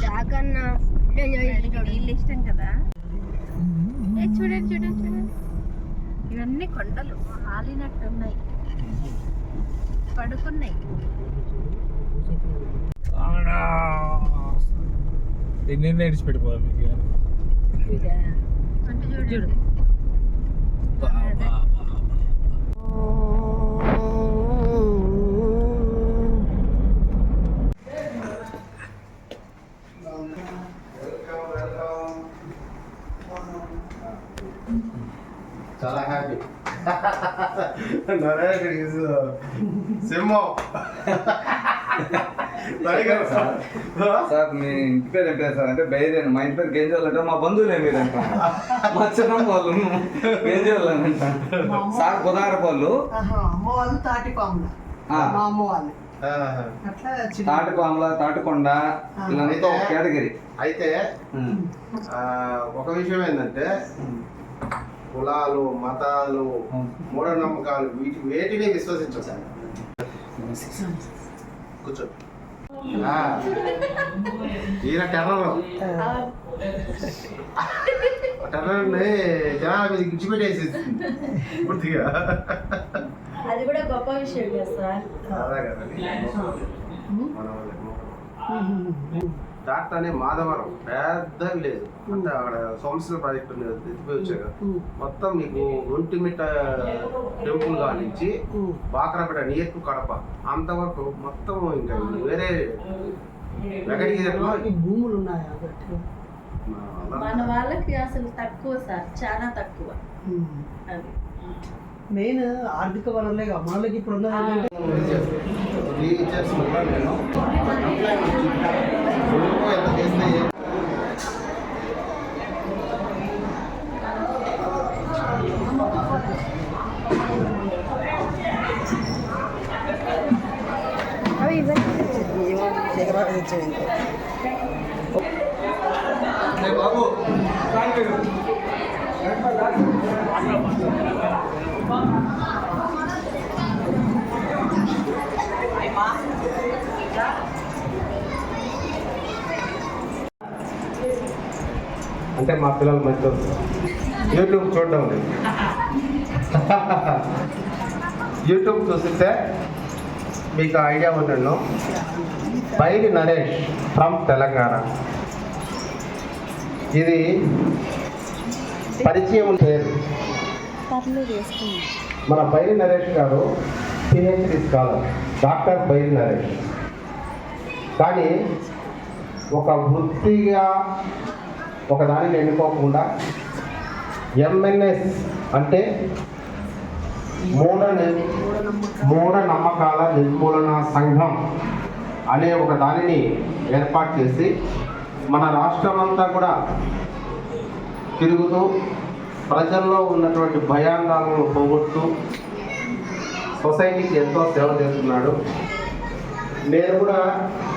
జాకన్న నీళ్ళు ఇష్టం కదా? ఏ చూడండి చూడండి చూడండి ఇవన్నీ కొండలు ఆలినట్టు ఉన్నాయి పడుకున్నాయి ఎన్ని పెట్టిపోవాలి మీకు. అంటే చూడు చాలా హ్యాపీ నరేష్ ఈజ్ సింహం. సార్ మీ ఇంటి పేరు ఏం పేరు సార్? అంటే బైరేను మా ఇంటి పేరు గెంజోళ్ళు అంటే మా బంధువులే మీరు అంట మా చిన్న వాళ్ళు గెంజోళ్ళు అంట. సార్ కుదారపల్లు ఆహా, అమ్మ వాళ్ళు తాటిపాముల ఆ. మా అమ్మ వాళ్ళు. తాటిపాముల తాటికొండ ఇలాంతా ఒక కేటగిరీ. అయితే ఆ, ఒక విషయం ఏంటంటే కులాలు మతాలు మూఢనమ్మకాలు వీటి వేటిని విశ్వసించాలి కూర్చో. ఆ, ఈయన టెర్రర్. టెర్రర్ని జనాల మీద గిచ్చిపెట్టేసి పూర్తిగా. అది కూడా గొప్ప విషయం కదా సార్. అదే కదండి వాళ్ళకి. దాటానే మాధవరం పెద్ద విలేజ్. అంటే అక్కడ సంవత్సరాల ప్రాజెక్ట్ వచ్చాక మొత్తం మీకు ఒంటిమిట్ట టెంపుల్ కానించి బాకరపేట నియర్ టు కడప. అంతవరకు మొత్తం ఇంకా వేరే భూములు ఉన్నాయా? మన వాళ్ళకి అసలు తక్కువ సార్ చాలా తక్కువ. అది. మెయిన్ ఆర్థిక వనరులేగా మనకి ఇప్పుడు టీచర్స్ వల్ల నేను రోజుకు ఎంత చేస్తే ఏ- ఏ బాబు అంటే మా పిల్లలు మంచి యూట్యూబ్ చూడడం లేదు. యూట్యూబ్ చూస్తే మీకు ఐడియా ఉందండి? బైరి నరేష్ ఫ్రమ్ తెలంగాణ. ఇది పరిచయం లేదు మన బైరి నరేష్ గారు PhD scholar doctor Bairi Naresh. కానీ ఒక వృత్తిగా ఒకదానిని ఎన్నుకోకుండా ఎంఎన్ఎస్ అంటే మూఢ మూఢ నమ్మకాల నిర్మూలన సంఘం అనే ఒక దానిని ఏర్పాటు చేసి మన రాష్ట్రం అంతా కూడా తిరుగుతూ ప్రజల్లో ఉన్నటువంటి భయాందాలను పోగొడుతూ సొసైటీకి ఎంతో సేవ చేస్తున్నాడు. నేను కూడా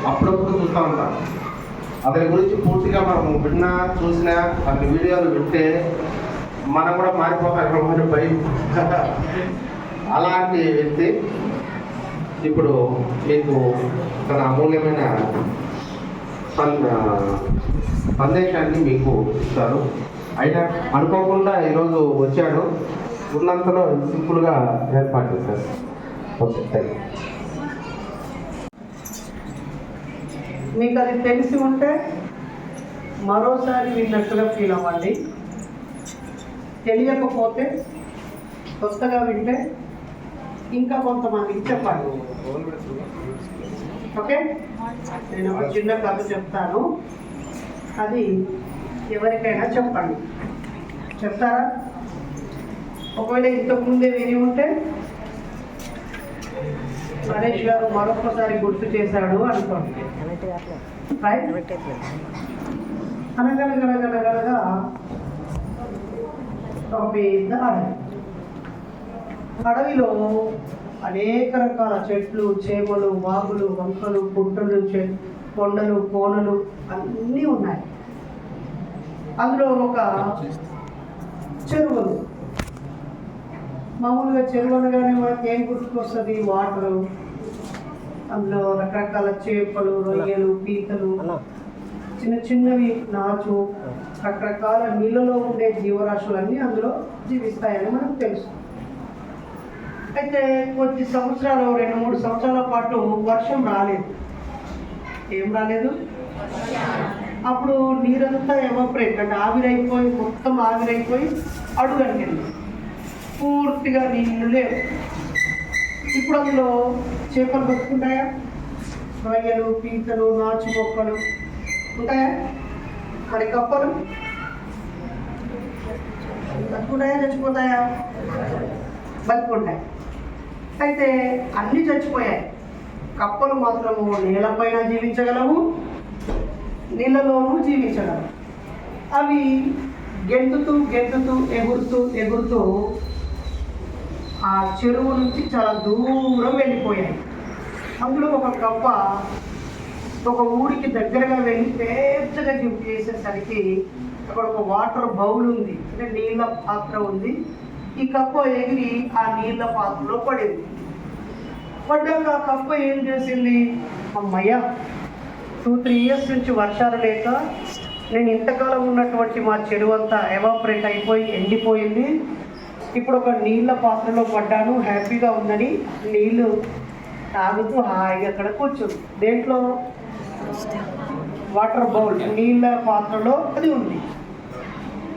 అప్పుడప్పుడు చూస్తూ ఉంటాను. అతని గురించి పూర్తిగా మనం విన్నా చూసినా అతని వీడియోలు వింటే మనం కూడా మారిపోతాం అని భయం. అలాంటి వ్యక్తి ఇప్పుడు మీకు తన అమూల్యమైన సందేశాన్ని మీకు ఇస్తారు అయినా అనుకోకుండా ఈరోజు వచ్చాడు. ఉన్నంతలో సింపుల్గా ఏర్పాటు చేశారు. ఓకే థ్యాంక్ యూ మీకు అది తెలిసి ఉంటే మరోసారి విన్నట్టుగా ఫీల్ అవ్వండి. తెలియకపోతే కొత్తగా వింటే ఇంకా కొంతమందికి చెప్పండి. ఓకే? నేను ఒక చిన్న కథ చెప్తాను. అది ఎవరికైనా చెప్పండి. చెప్తారా? ఒకవేళ ఇంతకు ముందే విని ఉంటే గణేష్ గారు మరొకసారి గుర్తు చేశాడు అనుకోండి. అనగనగనగనగనగా ఒక పెద్ద అడవి. అడవిలో అనేక రకాల చెట్లు చేమలు వాగులు వంకలు పుట్టలు చె కొండలు కోనలు అన్నీ ఉన్నాయి. అందులో ఒక చెరువులు మామూలుగా చెరువు అనగానే మనకి ఏం గుర్తుకొస్తుంది? వాటరు. అందులో రకరకాల చేపలు రొయ్యలు పీతలు. చిన్న చిన్నవి నాచు. రకరకాల నీళ్ళలో ఉండే జీవరాశులన్నీ అందులో జీవిస్తాయని మనకు తెలుసు. అయితే కొద్ది సంవత్సరాలు రెండు మూడు సంవత్సరాల పాటు వర్షం రాలేదు. ఏం రాలేదు? అప్పుడు నీరంతా ఎవాపరేట్ అంటే ఆవిరైపోయి మొత్తం ఆవిరైపోయి అడుగంటింది పూర్తిగా నీళ్ళు లేవు. ఇప్పుడు అందులో చేపలు బతుకుంటాయా రొయ్యలు పీతలు నాచు మొక్కలు ఉంటాయా? మరి కప్పలు? బతుకుంటాయా చచ్చిపోతాయా? బతుకుంటాయి. అయితే అన్నీ చచ్చిపోయాయి. కప్పలు మాత్రము నేలపైన జీవించగలవు నీళ్ళలోనూ జీవించగలవు. అవి గెంతుతూ గెంతుతూ ఎగురుతూ ఎగురుతూ ఆ చెరువు నుంచి చాలా దూరం వెళ్ళిపోయాయి. అందులో ఒక కప్ప ఒక ఊరికి దగ్గరగా వెళ్ళి పెద్దగా జిమ్ చేసేసరికి అక్కడ ఒక వాటర్ బౌల్ ఉంది అంటే నీళ్ళ పాత్ర ఉంది. ఈ కప్ప ఎగిరి ఆ నీళ్ళ పాత్రలో పడింది. పడ్డాక ఆ కప్ప ఏం చేసింది? అమ్మయ్య టూ త్రీ ఇయర్స్ నుంచి వర్షాలు లేక నేను ఇంతకాలం ఉన్నటువంటి మా చెరువు అంతా ఎవాపరేట్ అయిపోయి ఎండిపోయింది. ఇప్పుడు ఒక నీళ్ళ పాత్రలో పడ్డాను హ్యాపీగా ఉందని నీళ్ళు తాగుతూ హాయిగా అక్కడ కూర్చుంది. దేంట్లో? వాటర్ బౌల్ నీళ్ళ పాత్రలో అది ఉంది.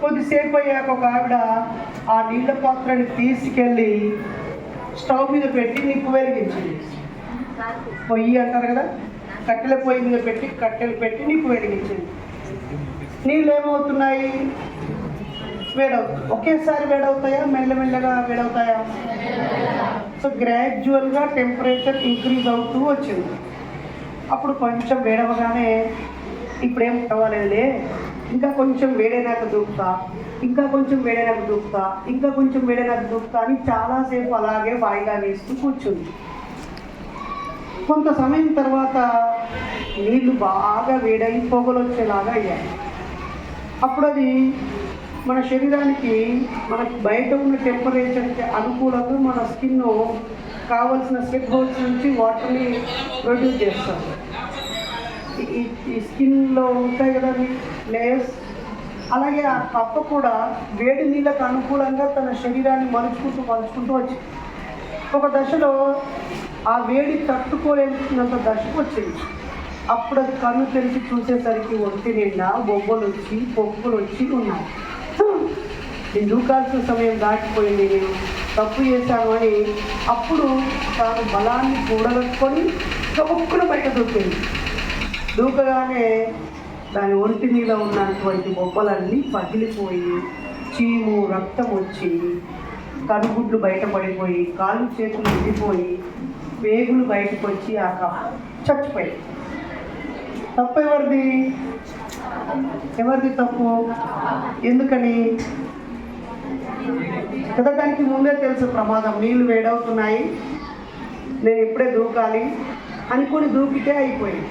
కొద్దిసేపు అయ్యాక ఒక ఆవిడ ఆ నీళ్ళ పాత్రని తీసుకెళ్ళి స్టవ్ మీద పెట్టి నిప్పు వెలిగించింది. పొయ్యి అంటారు కదా? కట్టెల పొయ్యి మీద పెట్టి కట్టెలు పెట్టి నిప్పు వెలిగించింది. నీళ్ళు ఏమవుతున్నాయి వేడవుతాయి ఒకేసారి వేడవుతాయా? మెల్లమెల్లగా వేడవుతాయా? సో గ్రాడ్యువల్గా టెంపరేచర్ ఇంక్రీజ్ అవుతూ వచ్చింది. అప్పుడు కొంచెం వేడవగానే ఇప్పుడేం పర్వాలేదులే. ఇంకా కొంచెం వేడైనాక దూకుతా. ఇంకా కొంచెం వేడైనాక దూకుతా. ఇంకా కొంచెం వేడైనాక దూకుతా అని చాలాసేపు అలాగే వాయిదా వేస్తూ కూర్చుంది. కొంత సమయం తర్వాత నీళ్ళు బాగా వేడై పొగలు వచ్చేలాగా అయ్యాయి. అప్పుడు అది మన శరీరానికి మనకి బయట ఉన్న టెంపరేచర్కి అనుకూలంగా మన స్కిన్ కావలసిన స్వెట్ హోల్స్ నుంచి వాటర్ని ప్రొడ్యూస్ చేస్తాం. ఈ- ఈ స్కిన్లో ఉంటాయి కదా లేయర్స్ అలాగే ఆ కప్ప కూడా వేడి నీళ్ళకు అనుకూలంగా తన శరీరాన్ని మలుచుకుంటూ మలుచుకుంటూ వచ్చింది ఒక దశలో ఆ వేడి తట్టుకోలేనంత దశకు వచ్చింది. అప్పుడు అది కన్ను తెరిచి చూసేసరికి ఒంటి నిండా బొబ్బలు వచ్చి పొక్కులు వచ్చి ఉన్నాయి. నేను దూకాల్సిన సమయం దాటిపోయింది. నేను తప్పు చేశాను అని అప్పుడు తాను బలాన్ని కూడగట్టుకొని గబుక్కున బయట దూకింది. దూకగానే దాని ఒంటి మీద ఉన్నటువంటి బొబ్బలన్నీ పగిలిపోయి చీము రక్తం వచ్చి కనుగుడ్లు బయటపడిపోయి కాళ్ళు చేతులు విడిపోయి వేగులు బయటకు వచ్చి ఆ కప్ప తప్పెవరిది? ఎవరిది తప్పు? ఎందుకని? దానికి ముందే తెలుసు ప్రమాదం. నీళ్ళు వేడవుతున్నాయి. నేను ఇప్పుడే దూకాలి. అనుకుని దూకితే అయిపోయింది.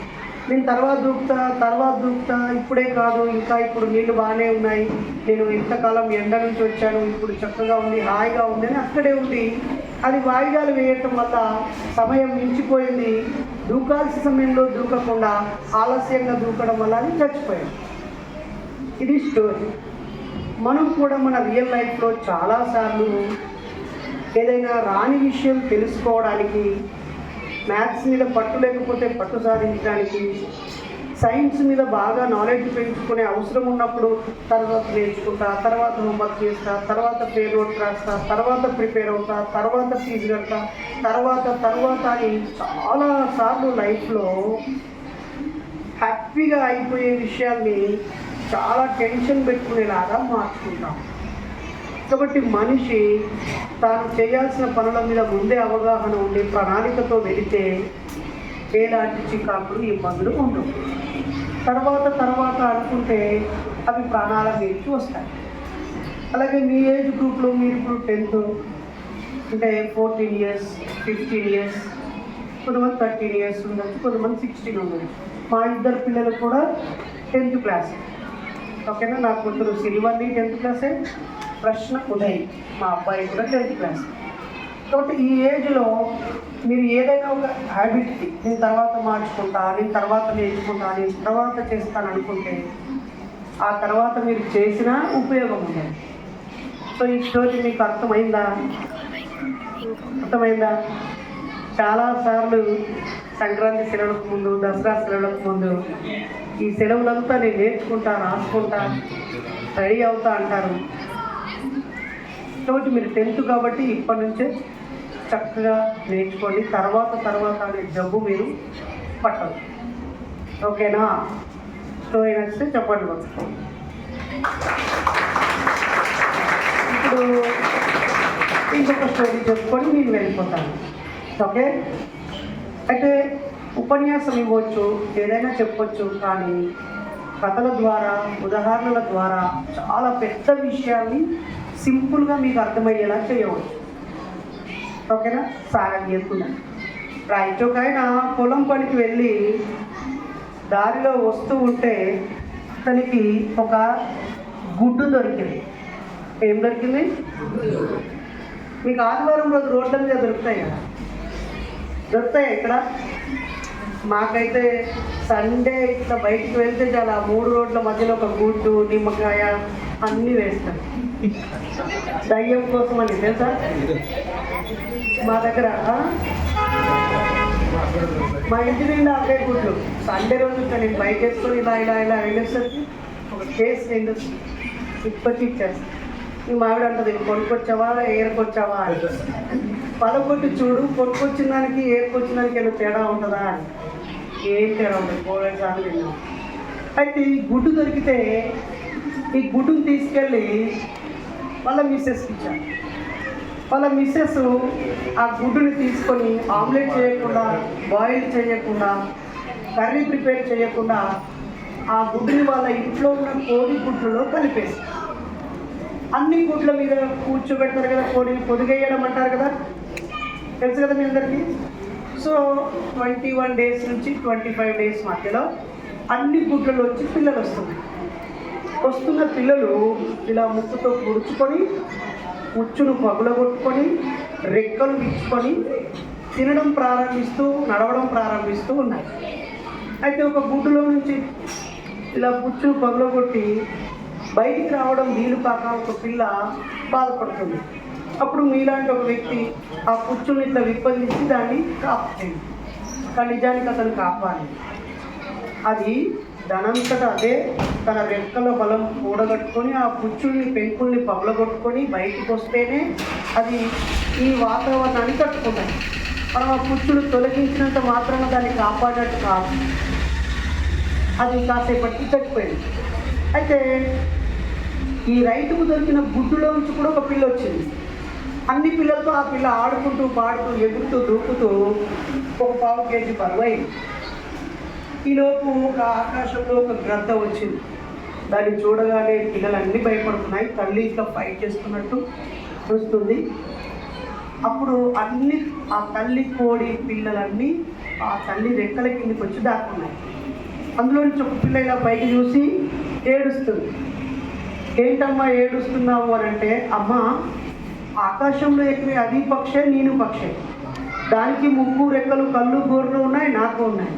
నేను తర్వాత దూకుతా తర్వాత దూకుతా ఇప్పుడే కాదు ఇంకా ఇప్పుడు నీళ్ళు బాగానే ఉన్నాయి. నేను ఇంతకాలం ఎండ నుంచి వచ్చాను. ఇప్పుడు చక్కగా ఉంది హాయిగా ఉంది అని అక్కడే ఉంది. అది వాయిదాలు వేయటం వల్ల సమయం మించిపోయింది దూకాల్సిన సమయంలో దూకకుండా ఆలస్యంగా దూకడం వల్ల అది చచ్చిపోయింది ఇది స్టోరీ మనం కూడా మన రియల్ లైఫ్లో చాలాసార్లు ఏదైనా రాని విషయం తెలుసుకోవడానికి మ్యాథ్స్ మీద పట్టు లేకపోతే పట్టు సాధించడానికి సైన్స్ మీద బాగా నాలెడ్జ్ పెంచుకునే అవసరం ఉన్నప్పుడు తర్వాత నేర్చుకుంటా తర్వాత హోంవర్క్ చేస్తా తర్వాత పేరు నోట్ రాస్తా తర్వాత ప్రిపేర్ అవుతా తర్వాత ఫీజు కడతా తర్వాత తర్వాత అని చాలా సార్లు లైఫ్లో హ్యాపీగా అయిపోయే విషయాల్ని చాలా టెన్షన్ పెట్టుకునేలాగా మార్చుకుంటాం. కాబట్టి మనిషి తాను చేయాల్సిన పనుల మీద ముందే అవగాహన ఉండి ప్రణాళికతో వెళితే ఎలాంటి చికాకులు ఇబ్బందులు ఉండవు తర్వాత తర్వాత అనుకుంటే అవి ప్రాణాల మీదకి వస్తాయి. అలాగే మీ ఏజ్ గ్రూప్లో మీరు ఇప్పుడు టెన్త్ అంటే ఫోర్టీన్ ఇయర్స్ ఫిఫ్టీన్ ఇయర్స్ కొంతమంది థర్టీన్ ఇయర్స్ ఉండొచ్చు కొంతమంది సిక్స్టీన్ ఉండొచ్చు. మా ఇద్దరు పిల్లలు కూడా టెన్త్ క్లాస్. ఓకేనా? నా కూతురు సిరివల్లి టెన్త్ క్లాసే ప్రశ్న ఉదయ్ మా అబ్బాయి కూడా టెన్త్ క్లాస్. కాబట్టి ఈ ఏజ్లో మీరు ఏదైనా ఒక హ్యాబిట్ నేను తర్వాత మార్చుకుంటా నేను తర్వాత నేర్చుకుంటా నేను తర్వాత చేస్తాను అనుకుంటే ఆ తర్వాత మీరు చేసినా ఉపయోగం ఉండదు. సో ఈ స్టోరీ మీకు అర్థమైందా? అర్థమైందా? చాలాసార్లు సంక్రాంతి సెలవులకు ముందు దసరా సెలవులకు ముందు ఈ సెలవులంతా నేను నేర్చుకుంటా రాసుకుంటా రెడీ అవుతా అంటారు. కాబట్టి మీరు టెన్త్ కాబట్టి ఇప్పటి నుంచే చక్కగా నేర్చుకోండి. తర్వాత తర్వాత అనే జబ్బు మీరు పట్టదు. ఓకేనా? స్టోరీ నచ్చితే చెప్పండి ఇప్పుడు ఇంకొక స్టోరీ చెప్పుకొని నేను వెళ్ళిపోతాను. ఓకే? అయితే ఉపన్యాసం ఇవ్వచ్చు ఏదైనా చెప్పొచ్చు కానీ కథల ద్వారా ఉదాహరణల ద్వారా చాలా పెద్ద విషయాన్ని సింపుల్గా మీకు అర్థమయ్యేలా చేయవచ్చు. ఓకేనా? సాగం చేయకుండా. రైట్ ఒక ఆయన పొలం పనికి వెళ్ళి దారిలో వస్తూ ఉంటే అతనికి ఒక గుడ్డు దొరికింది. ఏం దొరికింది? మీకు ఆదివారం రోజు రోడ్ల మీద దొరుకుతాయి కదా. దొరుకుతాయి ఇక్కడ? మాకైతే సండే ఇట్లా బయటికి వెళ్తే చాలా మూడు రోడ్ల మధ్యలో ఒక గుడ్డు నిమ్మకాయ అన్నీ వేస్తారు. దయ్యం కోసం అని తెలుసా? మా దగ్గర మా ఇంటి నిండా అక్కడే గుడ్లు సండే రోజు నేను బయట వేసుకొని ఇలా ఇలా ఇలా వెళ్ళేసరికి ఒక కేసు రెండు ఇప్పటి ఇచ్చేస్తాను ఈ మావిడ అంటది కొనుక్కొచ్చావా ఏరుకొచ్చావా? అని. పదకొట్టి చూడు కొనుక్కొచ్చిన దానికి ఏరుకొచ్చిన దానికి ఏదో తేడా ఉంటుందా అని. ఏం తేడా ఉంటుంది? పోలే సార్లు తిన్నాం. అయితే ఈ గుడ్డు దొరికితే ఈ గుడ్డును తీసుకెళ్ళి వాళ్ళ మిస్సెస్కి ఇచ్చాను వాళ్ళ మిస్సెస్ ఆ గుడ్డుని తీసుకొని ఆమ్లెట్ చేయకుండా బాయిల్ చేయకుండా కర్రీ ప్రిపేర్ చేయకుండా ఆ గుడ్డుని వాళ్ళ ఇంట్లో ఉన్న కోడి గుడ్లలో కలిపేసి అన్ని గుడ్ల మీద కూర్చోబెడతారు కదా కోడిని పొదిగేయడం అంటారు కదా? తెలుసు కదా మీ అందరికీ? సో ట్వంటీ వన్ డేస్ నుంచి ట్వంటీ ఫైవ్ డేస్ మధ్యలో అన్ని గుడ్లలో వచ్చి పిల్లలు వస్తుంది వస్తున్న పిల్లలు ఇలా ముక్కుతో పొడుచుకొని ఉచ్చును పగులగొట్టుకొని రెక్కలు విచ్చుకొని తినడం ప్రారంభిస్తూ నడవడం ప్రారంభిస్తూ ఉన్నాయి. అయితే ఒక గుడ్డులో నుంచి ఇలా పుచ్చు పగులగొట్టి బయటికి రావడం వీలు కాక ఒక పిల్ల బాధపడుతుంది. అప్పుడు మీలాంటి ఒక వ్యక్తి ఆ పుచ్చుని ఇట్లా విప్పదించి దాన్ని కాపాడండి కానీ నిజానికి అతను కాపాడి అది దానంతట అదే తన రెక్కల బలం కూడగట్టుకొని ఆ పుచ్చుల్ని పెంకుల్ని పగలగొట్టుకొని బయటికి వస్తేనే అది ఈ వాతావరణాన్ని కట్టుకున్నాయి మనం ఆ పుచ్చులు తొలగించినంత మాత్రమే దాన్ని కాపాడట్టు కాదు. అది కాసేపటికి చచ్చిపోయింది అయితే ఈ రైతుకు దొరికిన గుడ్డులో నుంచి కూడా ఒక పిల్ల వచ్చింది. అన్ని పిల్లలతో ఆ పిల్ల ఆడుకుంటూ పాడుతూ ఎగురుతూ దూకుతూ ఒక పావు కేజీ బరువు అయింది. ఈలోపు ఒక ఆకాశంలో ఒక గ్రద్ద వచ్చింది. దాన్ని చూడగానే పిల్లలన్నీ భయపడుతున్నాయి. తల్లి ఇట్లా ఫైట్ చేస్తున్నట్టు చూస్తుంది అప్పుడు అన్ని ఆ తల్లి కోడి పిల్లలన్నీ ఆ తల్లి రెక్కల కిందకి వచ్చి దాక్కున్నాయి. అందులో నుంచి ఒక పిల్ల ఇలా పైకి చూసి ఏడుస్తుంది. ఏంటమ్మా ఏడుస్తున్నావు? అని అంటే అమ్మ ఆకాశంలో ఎక్కిన అది పక్షే నేను పక్షే. దానికి ముక్కు రెక్కలు కళ్ళు గోర్లు ఉన్నాయి నాకు ఉన్నాయి.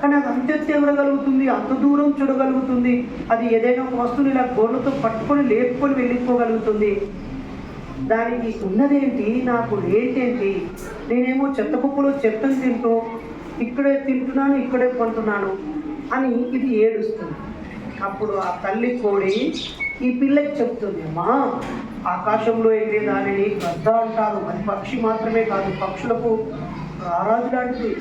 కానీ అది అంత ఎత్తు అంత దూరం చూడగలుగుతుంది. అది ఏదైనా ఒక వస్తువుని ఇలా గోర్లతో పట్టుకొని లేపుకొని వెళ్ళిపోగలుగుతుంది. దానికి ఉన్నదేంటి నాకు ఏంటి నేనేమో చెత్త కుప్పలో చెత్తను తింటూ ఇక్కడే తింటున్నాను ఇక్కడే కొంటున్నాను అని ఇది ఏడుస్తుంది. అప్పుడు ఆ తల్లి కోడి ఈ పిల్లకి చెప్తుంది అమ్మా ఆకాశంలో ఎగిరే దానిని గద్ద అంటారు. అది పక్షి మాత్రమే కాదు పక్షులకు రారాజు లాంటిది.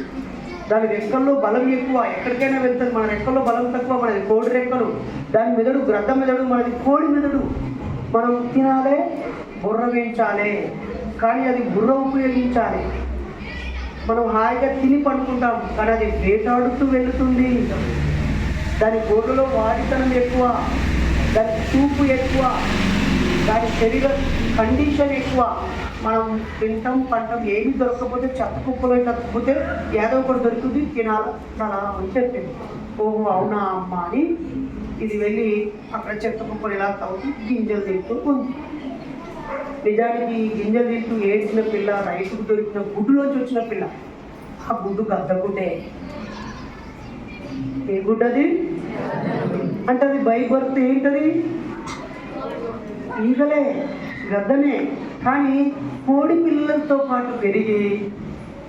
దాని రెక్కల్లో బలం ఎక్కువ ఎక్కడికైనా వెళ్తుంది మన రెక్కల్లో బలం తక్కువ మనది కోడి రెక్కలు. దాని మెదడు గ్రద్ద మెదడు మనది కోడి మెదడు. మనం తినాలే బుర్ర వేయించాలి కానీ అది బుర్ర ఉపయోగించాలి. మనం హాయిగా తిని పడుకుంటాం కానీ అది వేటాడుతూ వెళుతుంది. దాని గోడలో వాడితనం ఎక్కువ దాని చూపు ఎక్కువ దాని శరీర కండిషన్ ఎక్కువ. మనం తింటాం పంటం ఏమి దొరకకపోతే చెత్త కుప్పలో తప్పకపోతే ఏదో ఒకటి దొరుకుతుంది తినాలి? చాలా అని చెప్పింది ఓహో అవునా అమ్మ అని ఇది వెళ్ళి అక్కడ చెత్త కుప్పలు ఇలా తవ్వుతూ గింజలు తింటూ ఉంది. నిజానికి గింజలు తింటూ ఏడ్చిన పిల్ల రైతుకు దొరికిన గుడ్డులోంచి వచ్చిన పిల్ల. ఆ గుడ్డు గద్దగుడ్డే. ఏ గుడ్డది అంటే అది బై బర్త్ ఏంటది? ఈగలే గద్దనే. కానీ కోడి పిల్లలతో పాటు పెరిగి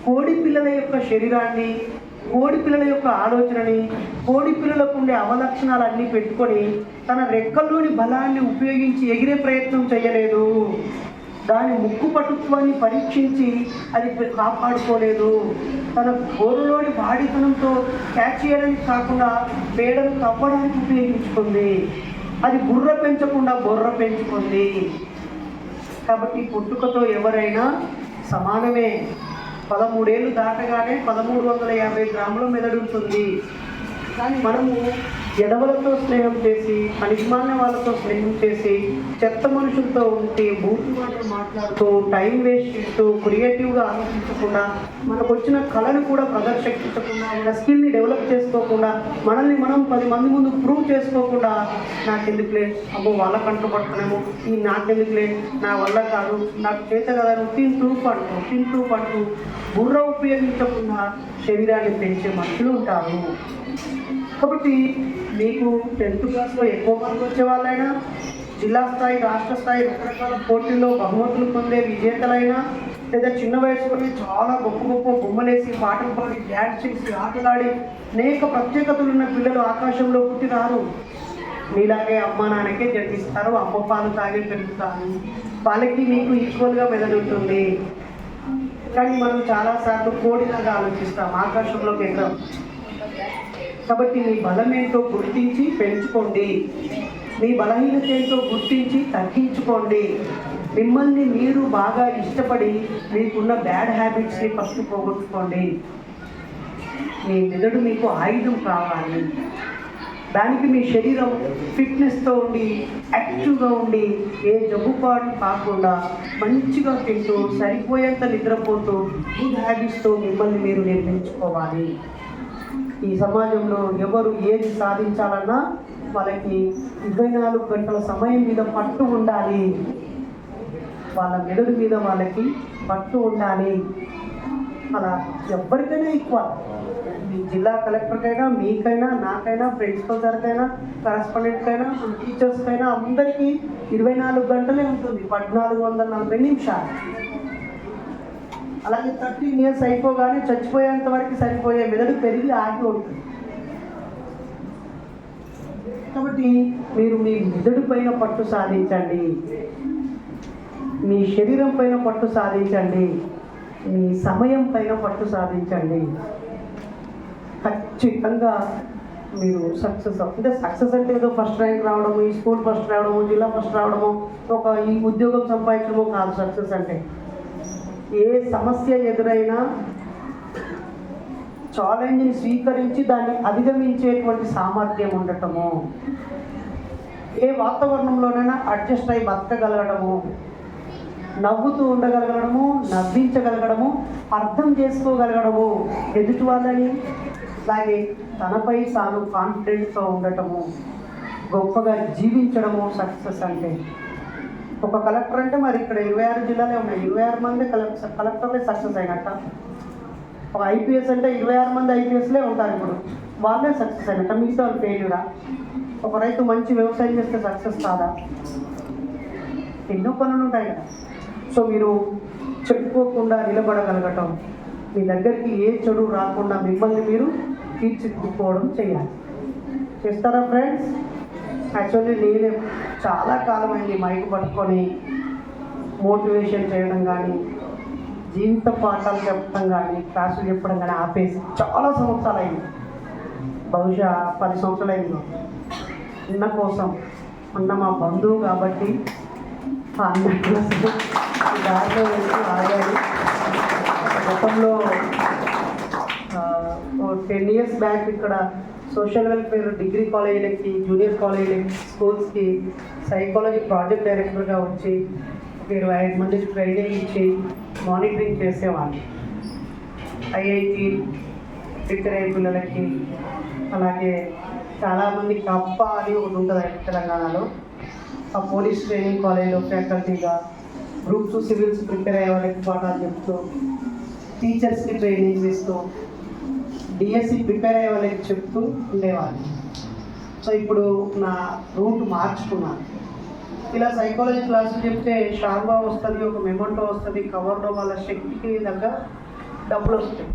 కోడి పిల్లల యొక్క శరీరాన్ని కోడి పిల్లల యొక్క ఆలోచనని కోడి పిల్లలకు ఉండే అవలక్షణాలన్నీ పెట్టుకొని తన రెక్కల్లోని బలాన్ని ఉపయోగించి ఎగిరే ప్రయత్నం చేయలేదు. దాని ముక్కు పటుత్వాన్ని పరీక్షించి అది కాపాడుకోలేదు. తన గోరులోని బాడితనంతో క్యాచ్ చేయడానికి కాకుండా పేడను తవ్వడానికి ఉపయోగించుకుంది. అది బుర్ర పెంచకుండా బుర్ర పెంచుకుంది. కాబట్టి పుట్టుకతో ఎవరైనా సమానమే. పదమూడేళ్ళు దాటగానే పదమూడు వందల యాభై గ్రాముల మెదడుంటుంది కానీ మనము ఎడవలతో స్నేహం చేసి పనికిమాలిన వాళ్ళతో స్నేహం చేసి చెత్త మనుషులతో ఉంటే భూమి మాటలు మాట్లాడుతూ టైం వేస్ట్ చేస్తూ క్రియేటివ్గా ఆలోచించకుండా మనకు వచ్చిన కళను కూడా ప్రదర్శించకుండా మన స్కిల్ని డెవలప్ చేసుకోకుండా మనల్ని మనం పది మంది ముందు ప్రూవ్ చేసుకోకుండా నాకెందుకులే అబ్బో వాళ్ళ కంటూ పట్టుకునేమో ఈ నాకెందుకులే నా వల్ల కాదు నాకు చేత కదా నువ్వు తింటూ పడుతూ తింటూ పడుతూ బుర్ర ఉపయోగించకుండా శరీరాన్ని పెంచే మనుషులు ఉంటారు. కాబట్టి మీకు టెన్త్ క్లాస్లో ఎక్కువ మార్కులు వచ్చే వాళ్ళైనా జిల్లా స్థాయి రాష్ట్ర స్థాయి రకరకాల పోటీల్లో బహుమతులు పొందే విజేతలైనా లేదా చిన్న వయసులోనే చాలా గొప్ప గొప్ప బొమ్మలేసి పాటలు పాడి డ్యాన్స్ చేసి ఆటలాడి అనేక ప్రత్యేకతలు ఉన్న పిల్లలు ఆకాశంలో పుట్టి రారు మీలాగే అమ్మ నాన్నకే జన్మిస్తారు అమ్మ పాలు తాగే పెరుగుతారు. వాళ్ళకి మీకు ఈక్వల్గా మెదడుంటుంది. కానీ మనం చాలాసార్లు కోడిలాగా ఆలోచిస్తాం ఆకాశంలోకి ఎగరం కాబట్టి మీ బలం ఏంటో గుర్తించి పెంచుకోండి. మీ బలహీనత ఏంటో గుర్తించి తగ్గించుకోండి. మిమ్మల్ని మీరు బాగా ఇష్టపడి మీకున్న బ్యాడ్ హ్యాబిట్స్ని ఫస్ట్ పోగొట్టుకోండి. మీ మెదడు మీకు ఆయుధం కావాలి. దానికి మీ శరీరం ఫిట్నెస్తో ఉండి యాక్టివ్గా ఉండి ఏ జబ్బుపాటు కాకుండా మంచిగా తింటూ సరిపోయేంత నిద్రపోతూ గుడ్ హ్యాబిట్స్తో మిమ్మల్ని మీరు నిర్మించుకోవాలి. ఈ సమాజంలో ఎవరు ఏది సాధించాలన్నా వాళ్ళకి ఇరవై నాలుగు గంటల సమయం మీద పట్టు ఉండాలి. వాళ్ళ మెదడు మీద వాళ్ళకి పట్టు ఉండాలి. అలా ఎవరికైనా ఈక్వల్ మీ జిల్లా కలెక్టర్కైనా మీకైనా నాకైనా ప్రిన్సిపల్ గారికైనా కరెస్పాండెంట్కైనా టీచర్స్కైనా అందరికీ ఇరవై నాలుగు గంటలే ఉంటుంది. పద్నాలుగు వందల నలభై నిమిషాలు. అలాగే థర్టీన్ ఇయర్స్ అయిపోగానే చచ్చిపోయేంత వరకు సరిపోయే మెదడు పెరిగి ఆగి ఉంటుంది. కాబట్టి మీరు మీ మెదడు పైన పట్టు సాధించండి. మీ శరీరం పైన పట్టు సాధించండి. మీ సమయం పైన పట్టు సాధించండి. ఖచ్చితంగా మీరు సక్సెస్ అంటే సక్సెస్ అంటే ఏదో ఫస్ట్ ర్యాంక్ రావడము ఈ స్కూల్ ఫస్ట్ రావడము జిల్లా ఫస్ట్ రావడము ఒక ఈ ఉద్యోగం సంపాదించడము కాదు సక్సెస్ అంటే. ఏ సమస్య ఎదురైనా ఛాలెంజ్ని స్వీకరించి దాన్ని అధిగమించేటువంటి సామర్థ్యం ఉండటము. ఏ వాతావరణంలోనైనా అడ్జస్ట్ అయి బతకగలగడము. నవ్వుతూ ఉండగలగడము నవ్వించగలగడము అర్థం చేసుకోగలగడము. ఎదుటి వాళ్ళని అలాగే తనపై తాను కాన్ఫిడెంట్తో ఉండటము. గొప్పగా జీవించడము సక్సెస్ అంటే. ఒక కలెక్టర్ అంటే మరి ఇక్కడ ఇరవై ఆరు జిల్లాలే ఉన్నాయి. ఇరవై ఆరు మంది కలెక్టర్ కలెక్టర్లే సక్సెస్ అయినట్ట ఒక ఐపీఎస్ అంటే ఇరవై ఆరు మంది ఐపీఎస్లే ఉంటారు ఇప్పుడు. వాళ్ళే సక్సెస్ అయినట్ట మిగతా వాళ్ళు ఫెయిల్యూరా ఒక రైతు మంచి వ్యవసాయం చేస్తే సక్సెస్ కాదా? ఎన్నో పనులు ఉంటాయి కదా. సో మీరు చెప్పుకోకుండా నిలబడగలగటం మీ దగ్గరికి ఏ చెడు రాకుండా మిమ్మల్ని మీరు తీర్చిదిద్దుకోవడం చేయాలి. చేస్తారా ఫ్రెండ్స్ యాక్చువల్లీ నేను చాలా కాలం అయింది మైక్ పట్టుకొని. మోటివేషన్ చేయడం కానీ జీవిత పాఠాలు చెప్పడం కానీ క్లాసులు చెప్పడం కానీ ఆపేసి చాలా సంవత్సరాలు అయింది బహుశా పది సంవత్సరాలు అయింది అన్న కోసం అన్న మా బంధువు కాబట్టి అన్న కోసం దారిలో వెళ్తూ ఆగాడు. గతంలో టెన్ ఇయర్స్ బ్యాక్ ఇక్కడ సోషల్ వెల్ఫేర్ డిగ్రీ కాలేజీలకి జూనియర్ కాలేజీలకి స్కూల్స్కి సైకాలజీ ప్రాజెక్ట్ డైరెక్టర్గా వచ్చి ఒక ఇరవై ఐదు మందికి ట్రైనింగ్ ఇచ్చి మానిటరింగ్ చేసేవాడిని ఐఐటి ప్రిపేర్ అయ్యే పిల్లలకి అలాగే చాలామంది కప్ప అని ఒకటి ఉంటుంది తెలంగాణలో. ఆ పోలీస్ ట్రైనింగ్ కాలేజ్లో ఫ్యాకల్టీగా గ్రూప్ టూ సివిల్స్ ప్రిపేర్ అయ్యే వాళ్ళకి పాఠాలు చెప్తూ టీచర్స్కి ట్రైనింగ్ ఇస్తూ డిఎస్సి ప్రిపేర్ అయ్యే వాళ్ళకి చెప్తూ ఉండేవాడిని. సో ఇప్పుడు నా రూట్ మార్చుకున్నాను. ఇలా సైకాలజీ క్లాసులు చెప్తే షార్బా వస్తుంది ఒక మెమంటో వస్తుంది కవర్లో వాళ్ళ శక్తికి తగ్గ డబ్బులు వస్తాయి.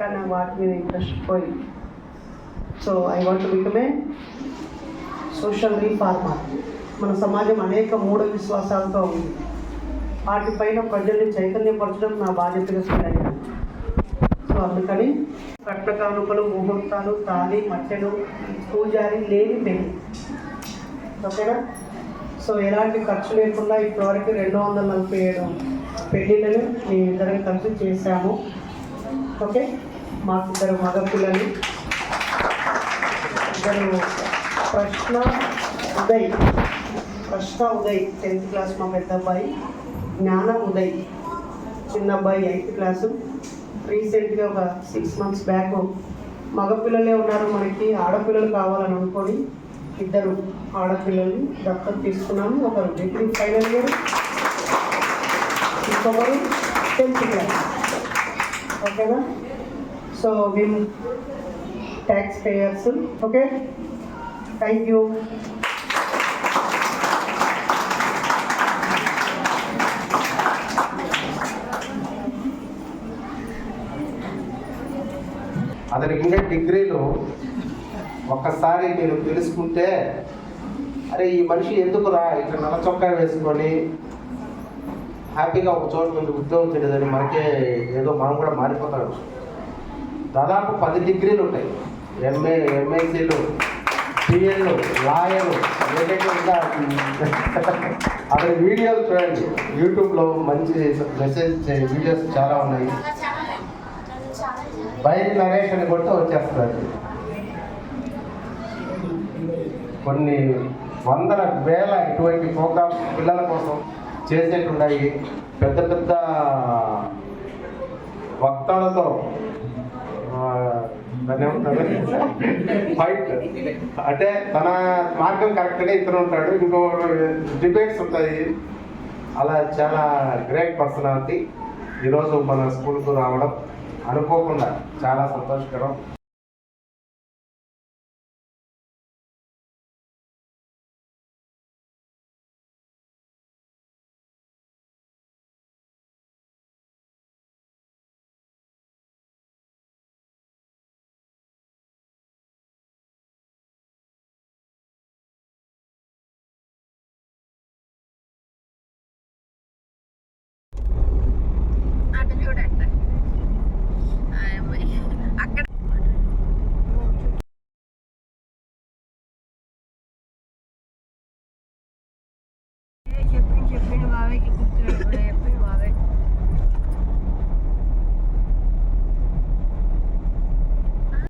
కానీ నాకు వాటి మీద ఇంట్రెస్ట్ పోయింది so I want become a social reformer మన సమాజం అనేక మూఢ విశ్వాసాలతో ఉంది. వాటిపైన ప్రజల్ని చైతన్యపరచడం నా బాధ్యతగా ఫీల్ అందుకని కట్ల కానుకలు ముహూర్తాలు తాళి మట్టెలు పూజారి లేని పెళ్ళి ఓకేనా? సో ఎలాంటి ఖర్చు లేకుండా ఇప్పటివరకు రెండు వందల నలభై ఏడు పెళ్ళిళ్ళను మేము ఇద్దరం కలిసి చేశాము. ఓకే? మాకు ఇద్దరు మగ పిల్లలు ఇద్దరు ప్రశ్న ఉదయ్. ప్రశ్న ఉదయ్ టెన్త్ క్లాస్ మా పెద్ద అబ్బాయి జ్ఞాన ఉదయ్. చిన్న అబ్బాయి ఎయిత్ క్లాసు. రీసెంట్గా ఒక సిక్స్ మంత్స్ బ్యాక్ మగపిల్లలే ఉన్నారు మనకి ఆడపిల్లలు కావాలని అనుకొని ఇద్దరు ఆడపిల్లల్ని దత్తత తీసుకున్నాము. ఒకరు డిగ్రీ ఫైనల్ ఇయర్ ఇంకొకరు టెన్త్ క్లాస్. ఓకేనా సో మేము tax payers okay? Thank you అతనికి ఉండే డిగ్రీలు. ఒక్కసారి మీరు తెలుసుకుంటే అరే ఈ మనిషి ఎందుకురా ఇక్కడ నల్ల చొక్కా వేసుకొని హ్యాపీగా ఒక చోటు నుండి ఉద్యోగం తెలియదని మనకే ఏదో మనం కూడా మారిపోతాడు దాదాపు పది డిగ్రీలు ఉంటాయి. ఎంఏ ఎంఎస్సీలు పిఎల్లు లాయర్లు ఏదైతే ఉందా అతని వీడియోలు చూడండి. యూట్యూబ్లో మంచి మెసేజ్ వీడియోస్ చాలా ఉన్నాయి. బైక్ నరేష్ అని కొడితే వచ్చేస్తుంది. కొన్ని వందల వేల ఇటువంటి ప్రోగ్రామ్స్ పిల్లల కోసం చేసేటున్నాయి పెద్ద పెద్ద వక్తలతో ఫైట్. అంటే తన మార్గం కరెక్ట్గా ఇతను ఉంటాడు. ఇంకో డిబేట్స్ ఉంటాయి. అలా చాలా గ్రేట్ పర్సనాలిటీ. ఈరోజు మన స్కూల్కు రావడం అనుకోకుండా చాలా సంతోషకరం. అటు చూడండి అక్కడ